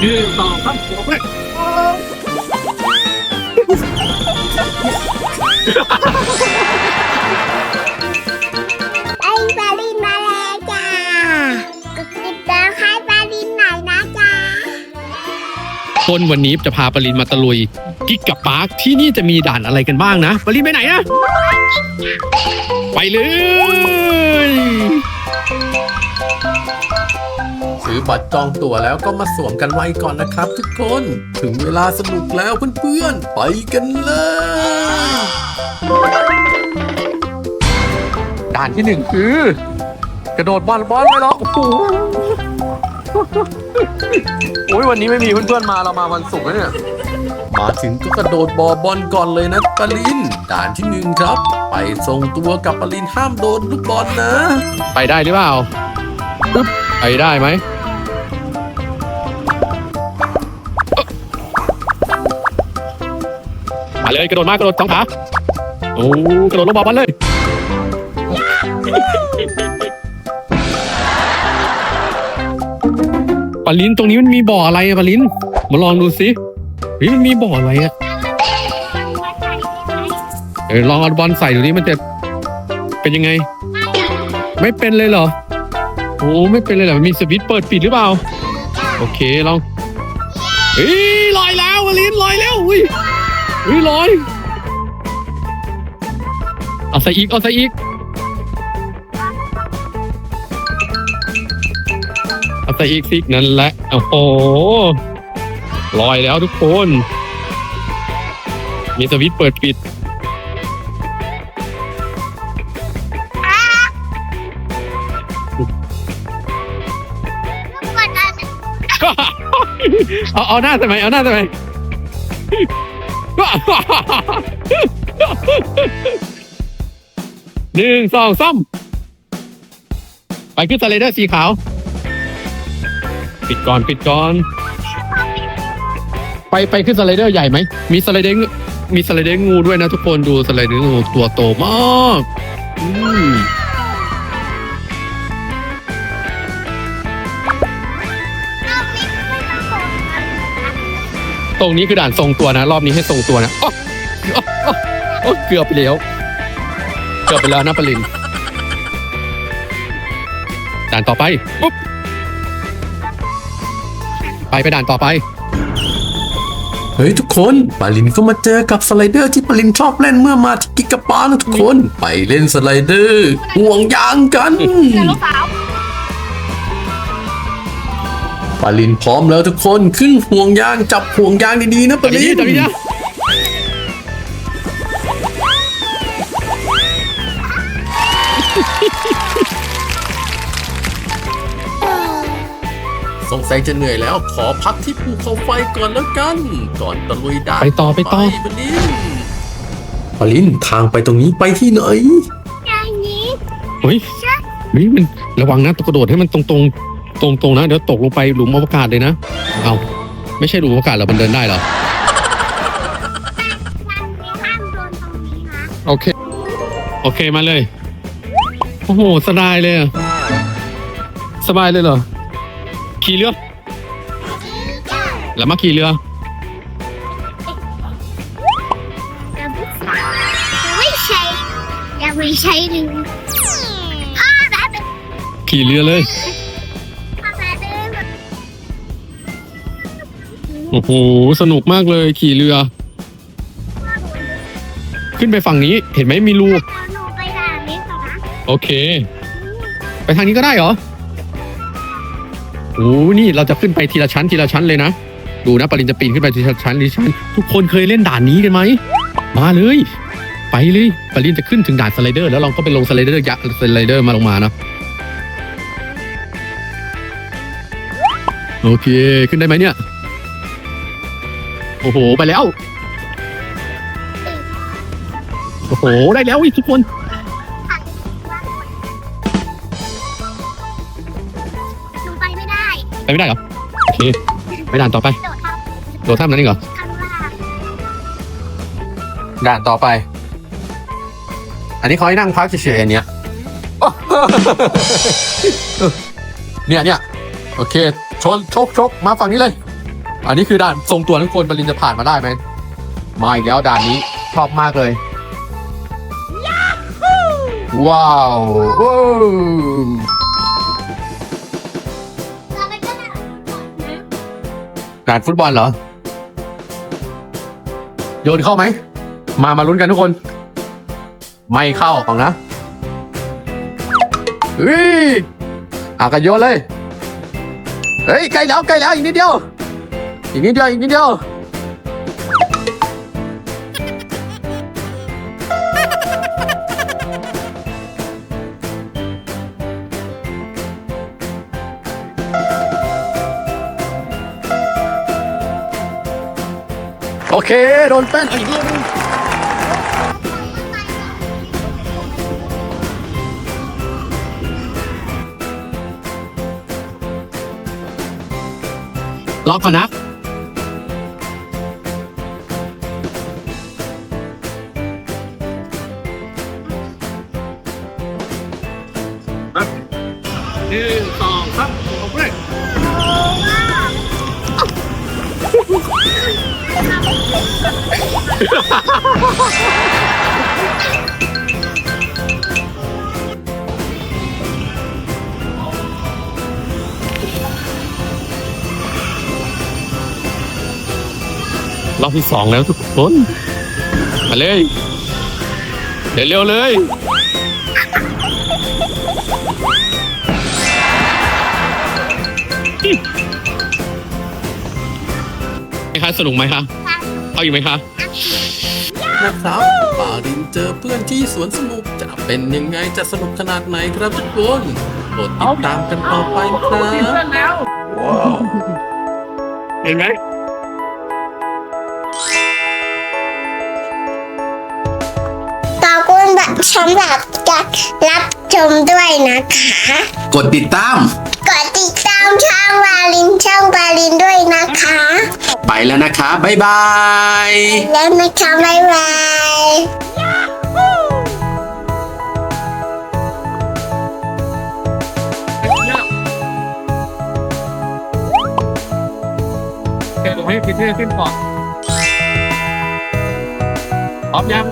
หนึ่งสองสามหัวไปไอ้ปลาลินมาแล้วจ้ากดติดตามให้ปลาลินหน่อยนะจ้าต้นวันนี้จะพาปรินมาตะลุย กิกกับปาร์คที่นี่จะมีด่านอะไรกันบ้างนะปรินไปไหนอะไปเลย ซื้อบัตรจองตั๋วแล้วก็มาสวมกันไว้ก่อนนะครับทุกคน ถึงเวลาสนุกแล้วเพื่อนๆ ไปกันเลย ด่านที่หนึ่งคือ กระโดดบอลบอลไปหรอกโอ้โหโอ้ยวันนี้ไม่มีเพื่อนๆมาเรามาวันศุกร์แล้วเนี่ย มาถึงก็กระโดดบอบอลก่อนเลยนะปรินด่านที่หนึ่งครับ ไปทรงตัวกับปรินห้ามโดนลูกบอลนะ ไปได้หรือเปล่าปึ๊บไปได้ไหม มาเลยกระโดดมากระโดดสองขาโอ้กระโดดลงบอลบอลเลยปาลินตรงนี้มันมีบ่ออะไรอะปาลินมาลองดูสิเฮ้ยมันมีบ่ออะไรอะเออลองเอาบอลใส่ดูนี้มันจะเป็นยังไง ไม่เป็นเลยเหรอโอ้ไม่เป็นเลยเหรอมีสวิตช์เปิดปิดหรือเปล่า โอเคลองเฮ้ยลอยแล้ววลินลอยแล้วอุ้ย อุ้ยลอยเอาใส่อีก เอาใส่อีก เอาใส่อีกสินั่นแหละ โอ้โหลอยแล้วทุกคน มีสวิตช์เปิดปิดกดอันเอาเอาหน้าทำไมเอาหน้าทำไม หนึ่งสองสามไปขึ้นสไลเดอร์สีขาว ปิดก่อนปิดก่อน ไปไปขึ้นสไลเดอร์ใหญ่ไหม มีสไลเดอร์มีสไลเดอร์งูด้วยนะทุกคนดูสไลเดอร์งูตัวโตมาก อืม ตรงนี้คือด่านทรงตัวนะ รอบนี้ให้ทรงตัวนะอ๊ะอ๊ะอ๊ะอ๊ะเกือบไปแล้วเกือบไปแล้วนะปรินด่านต่อไปปุ๊บไปไปด่านต่อไป เฮ้ยทุกคนปาลินก็มาเจอกับสไลเดอร์ที่ปาลินชอบเล่นเมื่อมาที่กิกกะปานะทุกคน ไปเล่นสไลเดอร์ห่วงยางกันลูกสาวาลินพร้อมแล้วทุกคนขึ้นห่วงยางจับห่วงยางดีๆนะปาลินสงสัยจะเหนื่อยแล้ว ขอพักที่ภูเขาไฟก่อนแล้วกัน ก่อนตะลุยด่านไปต่อไปต่อปาลินปาลินทางไปตรงนี้ไปที่ไหนอย่างนี้เฮ้ยเฮ้ยมันระวังนะตกกระโดดให้มันตรงตรง ตรงตรงๆนะ เดี๋ยวตกลงไปหลุมอวกาศเลยนะ เอาไม่ใช่หลุมอวกาศเหรอมันเดินได้เหรอมันไม่ห้ามโดนตรงนี้นะโอเค โอเคมาเลย โอ้โหสบายเลยอะสบายเลยเหรอ ขี่เรือแล้วมาขี่เรือยังไม่ใช่ยังไม่ใช่หนึ่งพ่อแบบขี่เรือเลย อ้โห สนุกมากเลยขี่เรือ ขึ้นไปฝั่งนี้เห็นไหมมีรูหนูไปด่านนี้ก่อนนะโอเค ไปทางนี้ก็ได้เหรอโอ้นี่เราจะขึ้นไปทีละชั้นทีละชั้นเลยนะ ดูนะปรินจะปีนขึ้นไปทีละชั้นทีละชั้น ทุกคนเคยเล่นด่านนี้กันไหม มาเลย ไปเลยปรินจะขึ้นถึงด่านสไลเดอร์ แล้วเราก็ไปลงสไลเดอร์ยักษ์สไลเดอร์มาลงมานะ โอเค ขึ้นได้ไหมเนี่ยโอ้โห ไปแล้ว โอ้โห ได้แล้วอีกทุกคน หนูไปไม่ได้ไปไม่ได้เหรอ โอเค ไปด่านต่อไป โดดเข้าโดดท่ามนั้นเองเหรอข้างล่างด่านต่อไป อันนี้เขาให้นั่งพักเฉยๆอันเนี้ยเนี่ยเนี่ยโอเค ชนชกชกมาฝั่งนี้เลย อันนี้คือด่านทรงตัวทุกคนบรินจะผ่านมาได้ไหมมาอีกแล้วด่านนี้ชอบมากเลยว้าวโอ้การฟุตบอลเหรอ โยนเข้าไหม มามาลุ้นกันทุกคน ไม่เข้าของนะเฮ้ยอะกันโยนเลย เฮ้ยใกล้แล้วใกล้แล้วอีกนิดเดียว อีกนิดเดียวอีกนิดเดียวโอเค โดนแป้นอีกนิดนึงรอก่อนนะ หนึ่งสองครับโอเครอบที่สองแล้วทุกคน มาเลย เร็วๆเลย ไหมคะสนุกไหมคะเอาอีกไหมคะนะครับปาลินเจอเพื่อนที่สวนสนุกจะเป็นยังไงจะสนุกขนาดไหนครับทุกคนโปรดติดตามกันต่อไปครับเห็นไหมขอบคุณสำหรับการรับชมด้วยนะคะ กดติดตาม กดติดตาม ช่องวาลินช่องวาลินด้วยนะคะไปแล้วนะคะบ๊ายบาย แล้วนะคะบ๊ายบายโอเคลงให้พีเทอร์ขึ้นก่อนพร้อมยัง